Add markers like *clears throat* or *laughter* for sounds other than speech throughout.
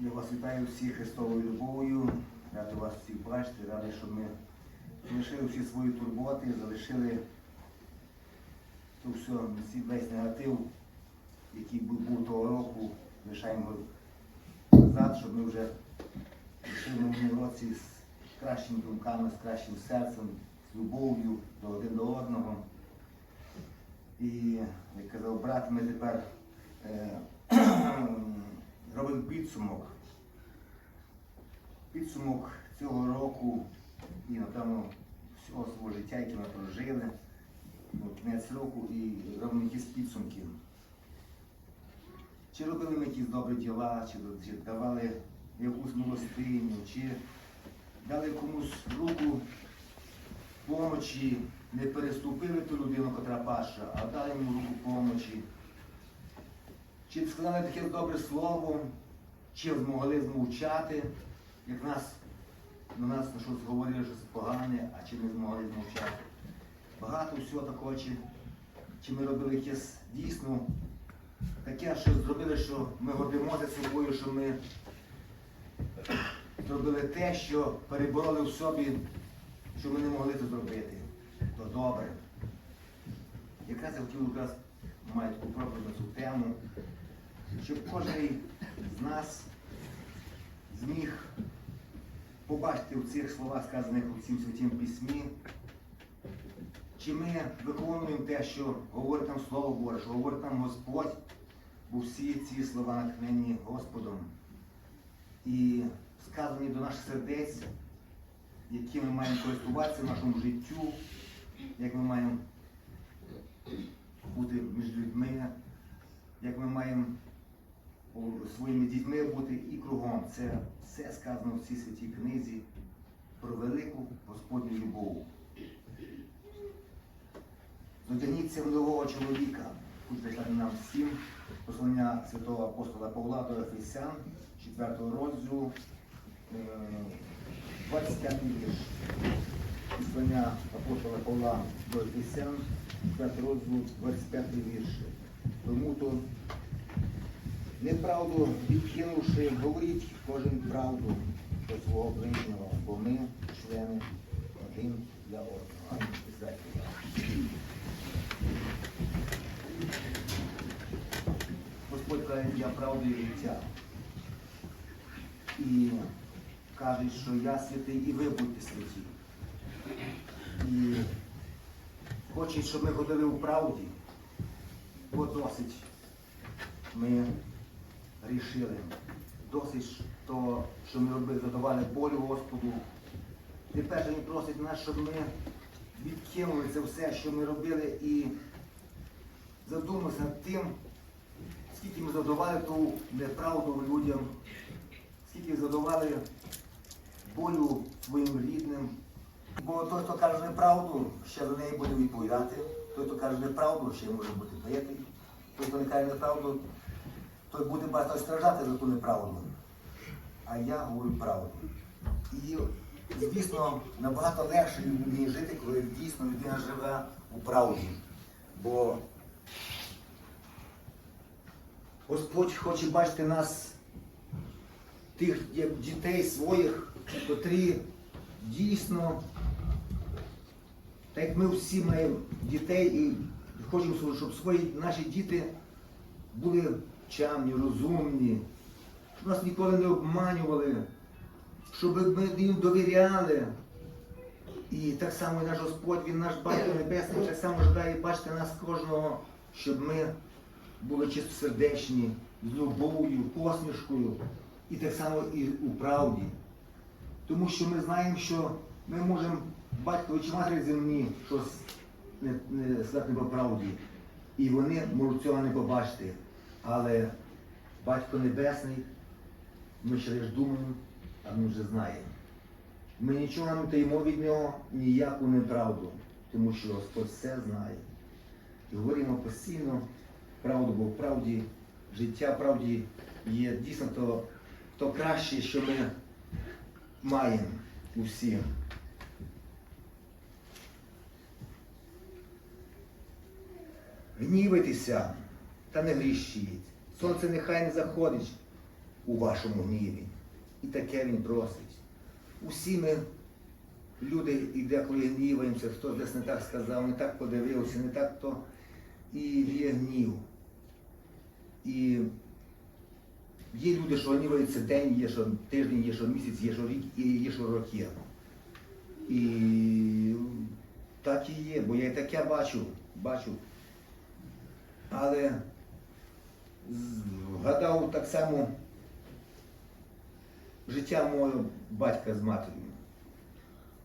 Я вас вітаю всіх Христовою любов'ю. Радий вас всіх бачити, радий, щоб ми залишили всі свої турботи, залишили то все, весь негатив, який був того року, лишаємо назад, щоб ми вже пішли в новому році з кращими думками, з кращим серцем, з любов'ю до один до одного. І, як казав брат, ми тепер е, робимо підсумок. Підсумок цього року і, напевно, всього свого життя, яке ми прожили, кінець року, і робимо якісь підсумки. Чи робили ми якісь добрі діла, чи давали якусь милостиню, чи дали комусь руку помочі, не переступили ту людину, котра паша, а дали йому руку помочі. Чи сказали таке добре слово, чи змогли змовчати, як нас на нас на щось говорили щось погане, а чи ми змогли змовчати. Багато всього такого, чи, чи ми робили якесь дійсно таке, що зробили, що ми гордимося собою, що ми зробили те, що перебороли в собі, що ми не могли це зробити. То добре. Якраз я хотів якраз маю таку проповідь на цю тему, щоб кожен з нас зміг побачити в цих словах, сказаних у цім святім письмі, чи ми виконуємо те, що говорить нам Слово Боже, що говорить нам Господь, бо всі ці слова натхнені Господом. І сказані до наших сердець, які ми маємо користуватися в нашому життю, як ми маємо бути між людьми, як ми маємо своїми дітьми бути і кругом. Це все сказано в цій святій книзі про велику Господню любов. Зодягніться в нового чоловіка. Прийшли нам всім послання святого апостола Павла до Ефесян, 4 розділу, е, 25 вірш. Послання апостола Павла до Ефесян, 4 розділу, 25 вірш. Тому то неправду відкинувши, говоріть кожен правду до свого ближнього, бо ми члени один для одного. Господь каже, я правда і життя. І каже, що я святий і ви будьте святі. І хоче, щоб ми ходили у правді, бо досить ми рішили. Досить того, що ми робили, задавали болю Господу. Тепер Він просить нас, щоб ми відкинули це все, що ми робили, і задумалися над тим, скільки ми задавали ту неправду людям, скільки задавали болю своїм рідним. Бо той, хто каже неправду, ще за неї буде відповідати. Той, хто каже неправду, ще може бути битий. Той, хто не каже неправду, той буде багато страждати за ту неправду. А я говорю правду. І, звісно, набагато легше людині жити, коли дійсно людина живе у правді. Бо Господь хоче бачити нас, тих дітей своїх, котрі дійсно, так як ми всі маємо дітей і хочемо, щоб свої наші діти були чемні, розумні, щоб нас ніколи не обманювали, щоб ми їм довіряли. І так само і наш Господь, Він наш Батько Небесний, так само жадає бачити нас кожного, щоб ми були чистосердечні, з любов'ю, посмішкою, і так само і у правді. Тому що ми знаємо, що ми можемо батькові чи матері земні щось не, не сказати по правді. І вони можуть цього не побачити. Але Батько Небесний, ми ще лише думаємо, а він вже знає. Ми нічого не таїмо від нього, ніяку неправду, тому що Господь все знає. І говоримо постійно правду, бо в правді, життя правді є дійсно то, то краще, що ми маємо усі. Гнівайтеся та не грішіть. Сонце нехай не заходить у вашому гніві. І таке він просить. Усі ми, люди, і деколи гніваємося, хто десь не так сказав, не так подивився, не так то. І є гнів. І є люди, що гніваються день, є що тиждень, є що місяць, є що рік, і є що роки. І так і є, бо я і таке бачу, бачу. Але згадав так само життя мого батька з матір'ю.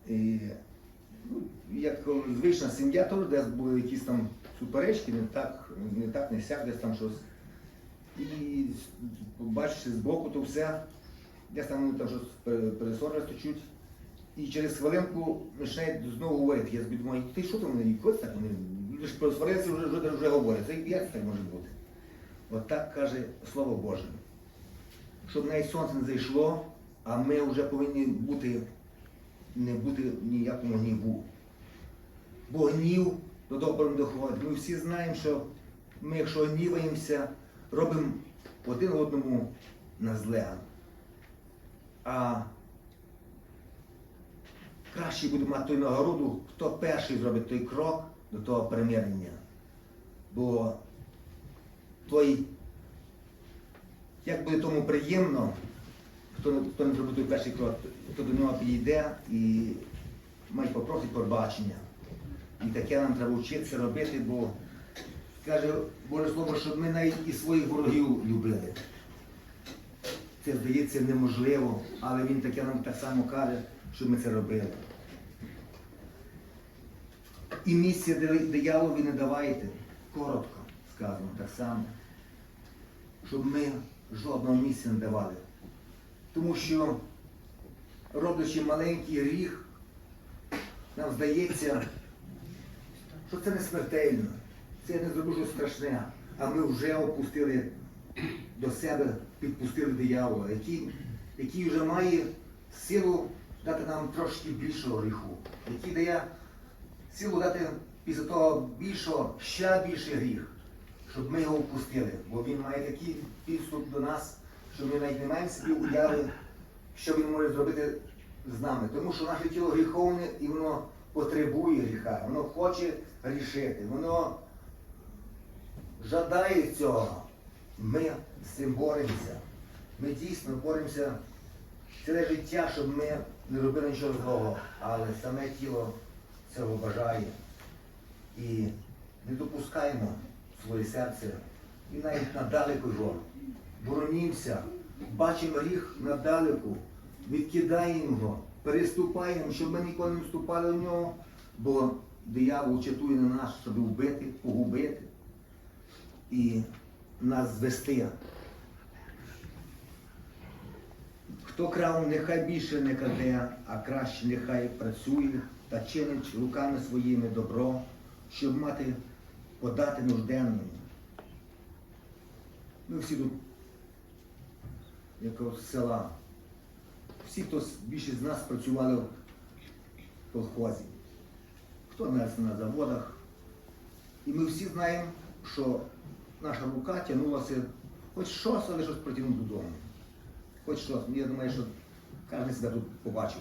І, ну, як звична сім'я, теж десь були якісь там суперечки, не так, не так, не сяк, десь там щось. І бачиш збоку то все, десь там там щось пере- пересорились чуть. І через хвилинку починає знову говорити. Я думаю, ти що там вони ніколи так вони ж пересварилися, вже, вже, вже говорять. Це як це може бути? От так каже Слово Боже. Щоб навіть сонце не зайшло, а ми вже повинні бути, не бути в ніякому гніву. Бо гнів до доброго доходить. Ми всі знаємо, що ми, якщо гніваємося, робимо один одному на зле. А краще буде мати ту нагороду, хто перший зробить той крок до того примирення. Бо той, як буде тому приємно, хто, хто не зробить той перший крок, хто до нього підійде і має попросить пробачення. І таке нам треба вчитися робити, бо каже Боже Слово, щоб ми навіть і своїх ворогів любили. Це здається неможливо, але він таке нам так само каже, щоб ми це робили. І місця ди- дияволові не давайте, коротко сказано так само, щоб ми жодного місця не давали. Тому що, роблячи маленький гріх, нам здається, що це не смертельно, це не щось страшне, а ми вже опустили до себе, підпустили диявола, який, який вже має силу дати нам трошки більшого гріху, який дає силу дати після того більшого, ще більший гріх, щоб ми його впустили. Бо він має такий підступ до нас, що ми навіть не маємо собі уяви, що він може зробити з нами. Тому що наше тіло гріховне і воно потребує гріха, воно хоче грішити, воно жадає цього. Ми з цим боремося. Ми дійсно боремося ціле життя, щоб ми не робили нічого злого, але саме тіло цього бажає. І не допускаємо своє серце і навіть надалеку його. Боронімося, бачимо гріх надалеку, відкидаємо його, переступаємо, щоб ми ніколи не вступали в нього, бо диявол чатує на нас, щоб вбити, погубити і нас звести. Хто крав, нехай більше не краде, а краще нехай працює та чинить руками своїми добро, щоб мати подати нужденному. Ми всі тут, як з села, всі, хто більшість з нас працювали в колхозі, хто нас на заводах. І ми всі знаємо, що наша рука тягнулася хоч щось, але щось протягнути додому. Хоч щось. Ну, Я думаю, що кожен себе тут побачив.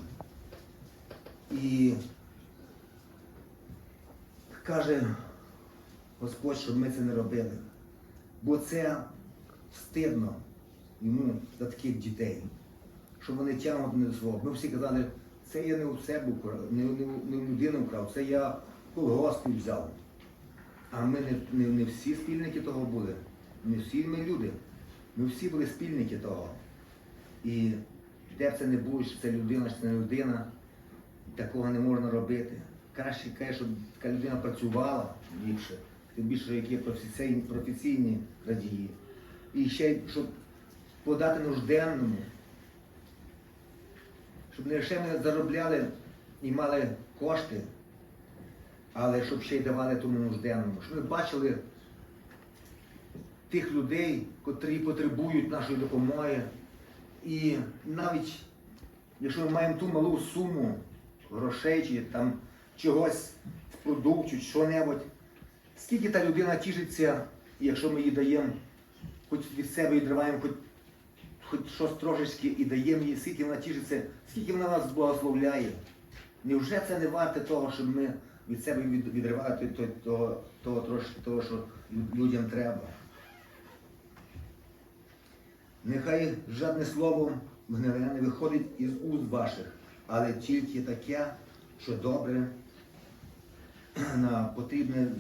І каже Господь, щоб ми це не робили. Бо це стидно йому за таких дітей, що вони тягнуть не до свого. Ми всі казали, це я не у себе вкрав, не, не, не у людини вкрав, це я в взяв. А ми не, не, не всі спільники того були. Не всі ми люди. Ми всі були спільники того. І де б це не було, чи це людина, чи це не людина, такого не можна робити. Краще каже, щоб така людина працювала ліпше, тим більше, які професійні, професійні радії. І ще, щоб подати нужденному, щоб не лише ми заробляли і мали кошти, але щоб ще й давали тому нужденному. Щоб ми бачили тих людей, котрі потребують нашої допомоги. І навіть якщо ми маємо ту малу суму грошей чи там чогось продукту, чи що-небудь, скільки та людина тішиться, якщо ми їй даємо, хоч від себе відриваємо хоч хоч щось трошечки і дає мені, скільки вона тішиться, скільки вона нас благословляє. Невже це не варте того, щоб ми від себе від- відривали того, того, трошки того, що людям треба? Нехай жодне слово гниле не виходить із уст ваших, але тільки таке, що добре на потрібне е,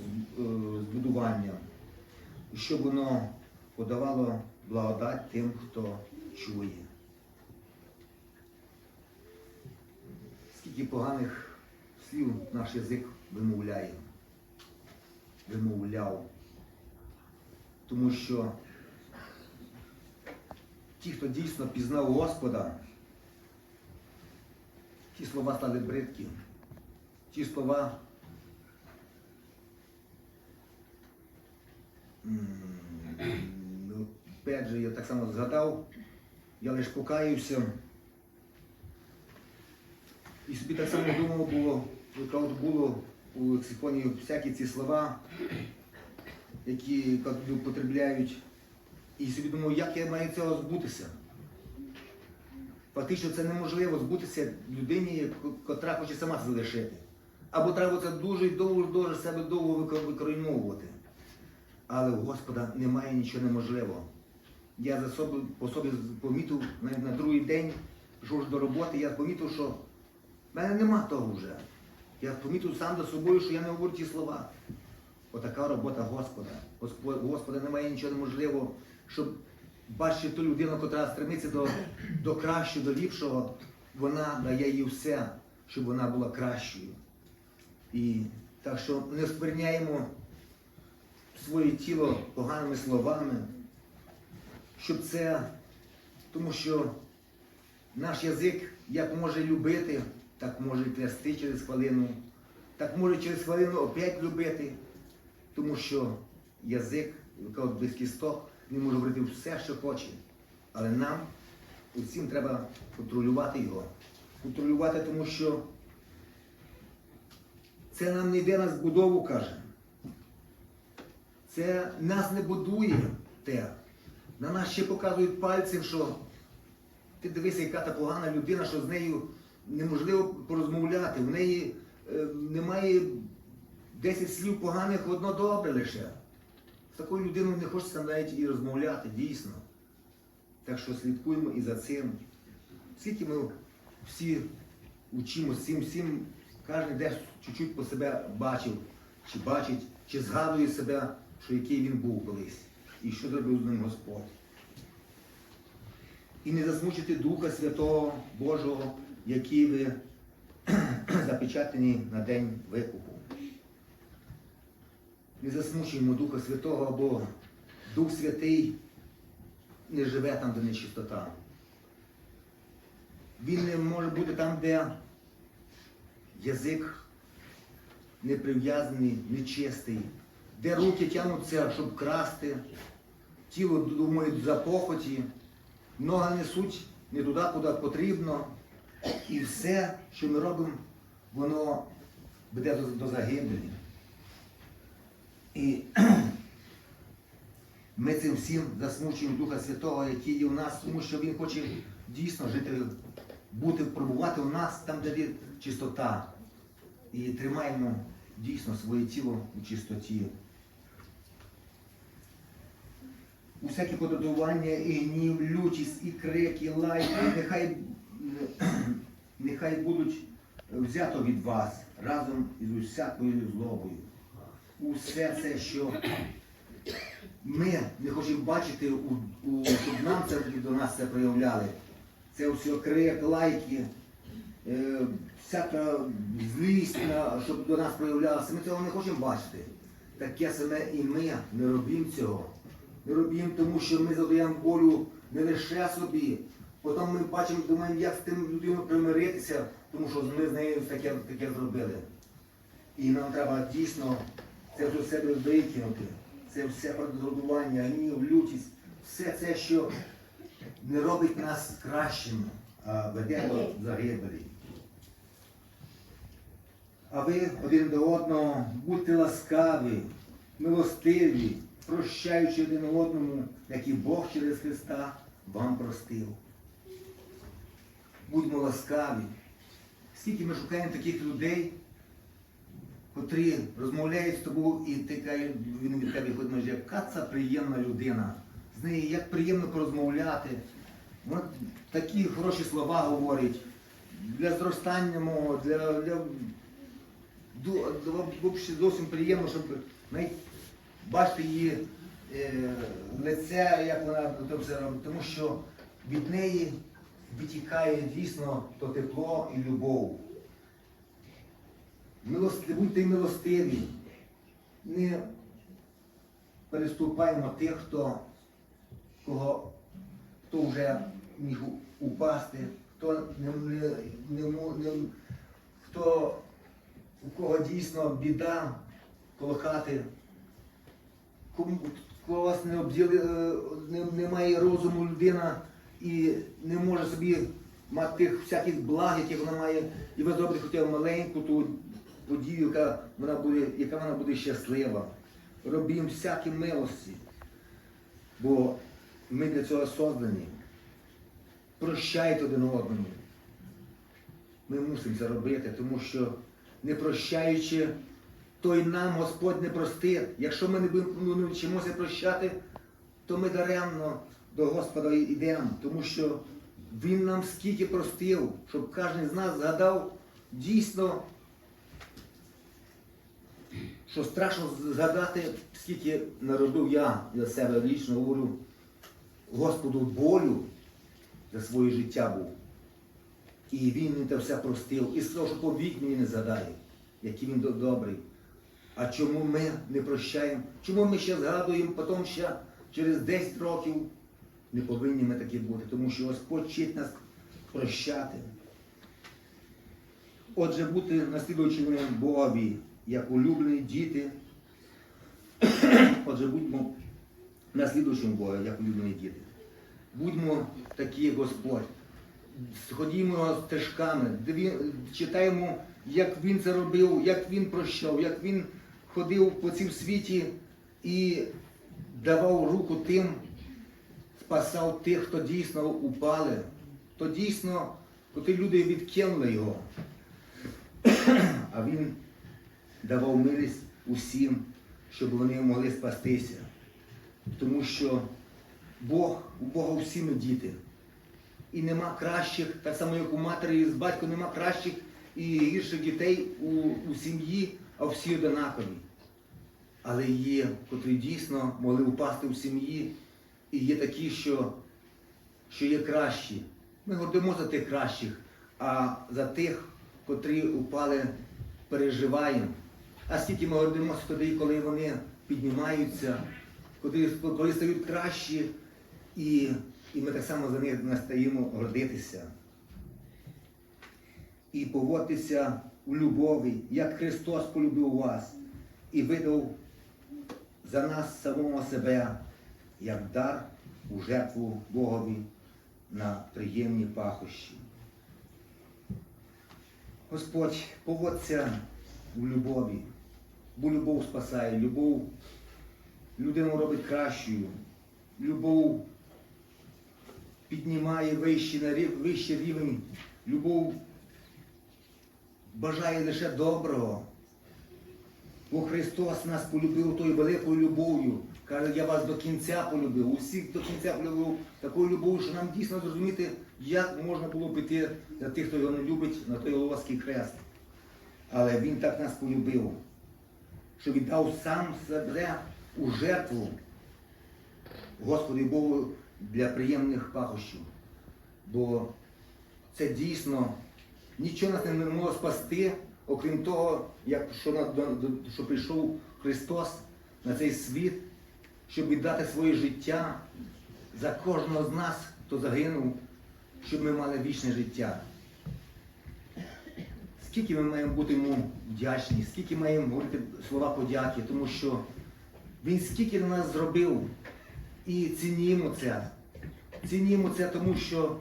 збудування, щоб воно подавало благодать тим, хто чує. Скільки поганих слів наш язик вимовляє, вимовляв. Тому що ті, хто дійсно пізнав Господа, ті слова стали бридкі, ті слова м, ну, опять же, я так само згадав, я лише покаюся. І собі так само думав, було, коли було у лексиконі всякі ці слова, які употребляють. І собі думав, як я маю цього збутися. Фактично це неможливо збутися людині, котра хоче сама залишити. Або треба це дуже довго, дуже себе довго вико- викоріньовувати. Але у Господа немає нічого неможливого. Я за собі, по собі помітив на, на другий день, пішов до роботи, я помітив, що в мене нема того вже. Я помітив сам до собою, що я не говорю ті слова. Отака робота Господа. Господь, Господа немає нічого неможливого, щоб бачити ту людину, яка стремиться до, до кращого, до ліпшого, вона дає їй все, щоб вона була кращою. І так що не сприйняємо своє тіло поганими словами, щоб це, тому що наш язик як може любити, так може трясти через хвилину, так може через хвилину опять любити, тому що язик, як без кісток, не може говорити все, що хоче. Але нам усім треба контролювати його. Контролювати, тому що це нам не йде на збудову, каже. Це нас не будує те. На нас ще показують пальцем, що ти дивися, яка та погана людина, що з нею неможливо порозмовляти. В неї е, немає 10 слів поганих, одно добре лише. З такою людиною не хочеться навіть і розмовляти, дійсно. Так що слідкуємо і за цим. Скільки ми всі учимося цим всім, кожен десь чуть-чуть по себе бачив, чи бачить, чи згадує себе, що який він був колись, і що зробив з ним Господь. І не засмучити Духа Святого Божого, який ви *clears throat* запечатані на день викупу. Не засмучуємо Духа Святого, бо Дух Святий не живе там, де нечистота. Він не може бути там, де язик не прив'язаний, нечистий, де руки тягнуться, щоб красти, тіло думають за похоті, ноги несуть не туди, куди потрібно. І все, що ми робимо, воно веде до, до загибелі. І *clears throat* ми цим всім засмучуємо Духа Святого, який є у нас, тому що Він хоче дійсно жити, бути, пробувати у нас там, де є чистота. І тримаємо дійсно своє тіло у чистоті. Усякі пододування, і гнів, лютість, і крик, і лай, нехай, *clears throat* нехай будуть взято від вас разом із усякою злобою. Усе це, що ми не хочемо бачити, у, у, щоб нам це до нас це проявляли. Це все крик, лайки, е, всяка злість, щоб до нас проявлялася. Ми цього не хочемо бачити. Таке саме і ми не робимо цього. Не робимо, тому що ми задаємо болю не лише собі. Потім ми бачимо, думаємо, як з тим людиною примиритися, тому що ми з нею таке, таке зробили. І нам треба дійсно це все себе викинути. Це все продовжування, гнів, лютість, все це, що не робить нас кращими, а веде до загибелі. А ви один до одного будьте ласкаві, милостиві, прощаючи один одному, як і Бог через Христа вам простив. Будьмо ласкаві. Скільки ми шукаємо таких людей, котрі розмовляють з тобою, і ти кажеш, він від тебе ходить, яка це приємна людина. З нею як приємно порозмовляти. Вона такі хороші слова говорить для зростання мого, для, для взагалі зовсім приємно, щоб навіть бачити її е, лице, як вона то все робить, тому що від неї витікає дійсно то тепло і любов. Милости, будьте милостиві, не переступаємо тих, хто, кого, хто вже міг упасти, хто не, не, не, хто, у кого дійсно біда коло хати, кому кого вас не обділи, е, не, немає розуму людина і не може собі мати тих всяких благ, які вона має, і ви зробите хоча б маленьку ту подію, яка вона буде, яка вона буде щаслива. Робімо всякі милості, бо ми для цього создані. Прощайте один одному. Ми мусимо це робити, тому що не прощаючи, то й нам Господь не простить. Якщо ми не будемо ну, вчимося прощати, то ми даремно до Господа йдемо, тому що Він нам скільки простив, щоб кожен з нас згадав дійсно, що страшно згадати, скільки народив я для себе лічно говорю, Господу болю за своє життя був. І він мені те все простив. І сказав, що повік мені не згадає, який він добрий. А чому ми не прощаємо? Чому ми ще згадуємо, потім ще через 10 років не повинні ми такі бути, тому що Господь вчить нас прощати. Отже, бути наслідуючими Богові, як улюблені діти. Отже, будьмо наслідуючими Бога, як улюблені діти. Будьмо такі, Господь. Ходімо стежками, читаємо, як він це робив, як він прощав, як він ходив по цім світі і давав руку тим, спасав тих, хто дійсно упали, хто дійсно, коли люди відкинули його. А він давав милість усім, щоб вони могли спастися. Тому що Бог, у Бога всі ми діти. І нема кращих, так само як у матері з батьком нема кращих і гірших дітей у, у сім'ї, а всі одинакові. Але є, котрі дійсно могли упасти в сім'ї, і є такі, що, що є кращі. Ми гордимо за тих кращих, а за тих, котрі упали, переживаємо. А скільки ми гордимося тоді, коли вони піднімаються, коли, коли стають кращі, і, і ми так само за них настаємо гордитися. І поводитися у любові, як Христос полюбив вас і видав за нас самого себе, як дар у жертву Богові на приємні пахощі. Господь, поводься у любові, бо любов спасає, любов людину робить кращою, любов піднімає вищий, вищий рівень, любов бажає лише доброго. Бо Христос нас полюбив тою великою любов'ю. Каже, я вас до кінця полюбив. Усіх до кінця полюбив такою любов'ю, що нам дійсно зрозуміти, як можна було піти за тих, хто його не любить, на той Голгофський хрест. Але Він так нас полюбив, що віддав сам себе у жертву Господу Богу для приємних пахощів. Бо це дійсно нічого нас не могло спасти, окрім того, як що, що прийшов Христос на цей світ, щоб віддати своє життя за кожного з нас, хто загинув, щоб ми мали вічне життя. Скільки ми маємо бути йому вдячні, скільки маємо говорити слова подяки, тому що він скільки на нас зробив і цінімо це. Цінімо це, тому що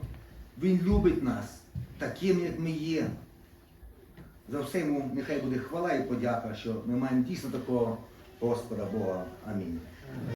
він любить нас таким, як ми є. За все йому нехай буде хвала і подяка, що ми маємо дійсно такого Господа Бога. Амінь.